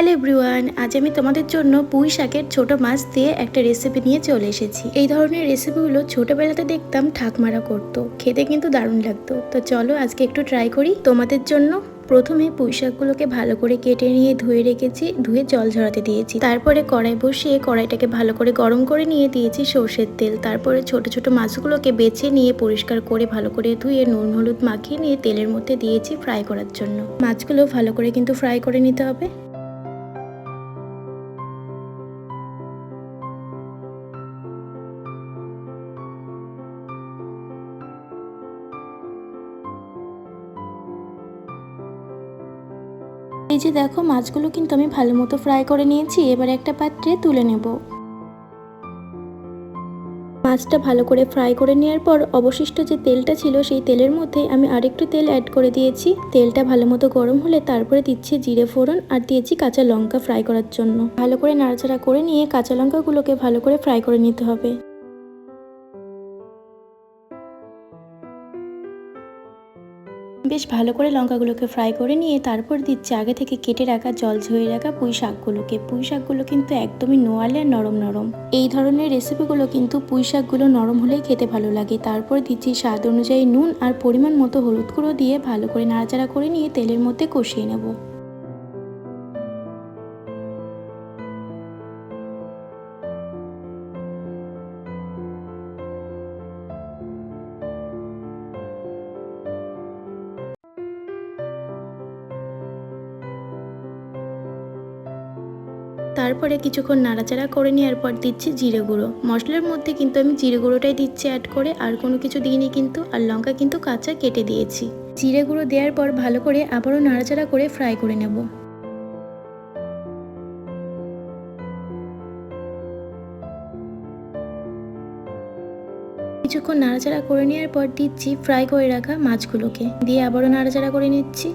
Hello everyone আজ আমি তোমাদের জন্য পুঁই শাকের ছোট মাছ দিয়ে একটা রেসিপি নিয়ে চলে এসেছি। এই ধরনের রেসিপিগুলো ছোটবেলাতে দেখতাম ঠাকমারা করতো। খেতে কিন্তু দারুণ লাগতো। তো চলো আজকে একটু ট্রাই করি। তোমাদের জন্য প্রথমে পুঁই শাকগুলোকে ভালো করে কেটে নিয়ে ধুয়ে রেখেছি, ধুয়ে জল ঝরাতে দিয়েছি। তারপরে কড়াই বসিয়ে কড়াইটাকে ভালো করে গরম করে নিয়ে দিয়েছি সর্ষের তেল। তারপরে ছোট ছোট মাছগুলোকে বেছে নিয়ে পরিষ্কার করে ভালো করে ধুয়ে নুন, হলুদ মাখিয়ে নিয়ে তেলের মধ্যে দিয়েছি ফ্রাই করার জন্য। মাছগুলো ভালো করে কিন্তু ফ্রাই করে নিতে হবে। এই যে দেখো, মাছগুলো কিন্তু আমি ভালো মতো ফ্রাই করে নিয়েছি, এবার একটা পাত্রে তুলে নেব। মাছটা ভালো করে ফ্রাই করে নেওয়ার পর অবশিষ্ট যে তেলটা ছিল, সেই তেলের মধ্যে আমি আরেকটু তেল অ্যাড করে দিয়েছি। তেলটা ভালো মতো গরম হলে তারপরে দিচ্ছি জিরে ফোড়ন আর দিয়েছি কাঁচা লঙ্কা ফ্রাই করার জন্য। ভালো করে নাড়াচাড়া করে নিয়ে কাঁচা লঙ্কাগুলোকে ভালো করে ফ্রাই করে নিতে হবে। বেশ ভালো করে লঙ্কাগুলোকে ফ্রাই করে নিয়ে তারপর দিচ্ছে আগে থেকে কেটে রাখা জল ঝরিয়ে রাখা পুঁই শাকগুলোকে। পুঁই শাকগুলো কিন্তু একদমই নোয়ালে আর নরম নরম। এই ধরনের রেসিপিগুলো কিন্তু পুঁই শাকগুলো নরম হলেই খেতে ভালো লাগে। তারপর দিচ্ছি স্বাদ অনুযায়ী নুন আর পরিমাণ মতো হলুদ গুঁড়ো দিয়ে ভালো করে নাড়াচাড়া করে নিয়ে তেলের মধ্যে কষিয়ে নেব। তারপরে কিছুক্ষণ নাড়াচাড়া করে নেওয়ার পর দিচ্ছি জিরে গুঁড়ো। মশলার মধ্যে কিন্তু আমি জিরে গুঁড়োটাই দিচ্ছি অ্যাড করে, আর কোনো কিছু দিইনি কিন্তু, আর লঙ্কা কিন্তু কাঁচা কেটে দিয়েছি। জিরে গুঁড়ো দেওয়ার পর ভালো করে আবারও নাড়াচাড়া করে ফ্রাই করে নেব। কিছুক্ষণ নাড়াচাড়া করে নেওয়ার পর দিচ্ছি ফ্রাই করে রাখা মাছগুলোকে। দিয়ে আবারও নাড়াচাড়া করে নিচ্ছি।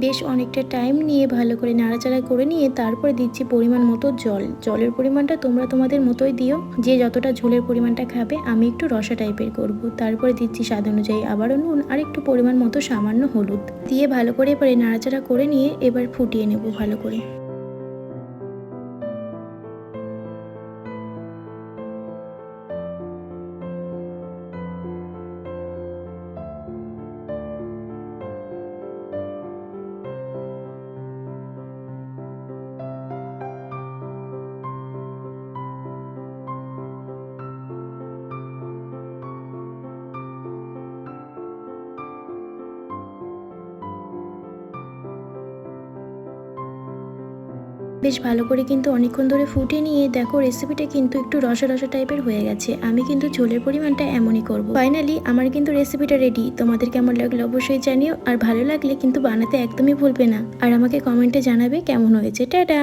বেশ অনেকটা টাইম নিয়ে ভালো করে নাড়াচাড়া করে নিয়ে তারপরে দিচ্ছি পরিমাণ মতো জল। জলের পরিমাণটা তোমরা তোমাদের মতোই দিও। যে যতটা ঝোলের পরিমাণটা খাবে, আমি একটু রসা টাইপের করব। তারপরে দিচ্ছি স্বাদ অনুযায়ী আবারও নুন, আর একটু পরিমাণ মতো সামান্য হলুদ। দিয়ে ভালো করে এবারে নাড়াচাড়া করে নিয়ে এবার ফুটিয়ে নেব ভালো করে। বেশ ভালো করে কিন্তু অনেকক্ষণ ধরে ফুটে নিয়ে দেখো রেসিপিটা কিন্তু একটু রসা রসা টাইপের হয়ে গেছে। আমি কিন্তু ঝোলের পরিমাণটা এমনই করব। ফাইনালি আমার কিন্তু রেসিপিটা রেডি তোমাদের কেমন লাগল অবশ্যই জানিও। আর ভালো লাগলে কিন্তু বানাতে একদমই ভুলবে না। আর আমাকে কমেন্টে জানাবে কেমন হয়েছে। টাটা!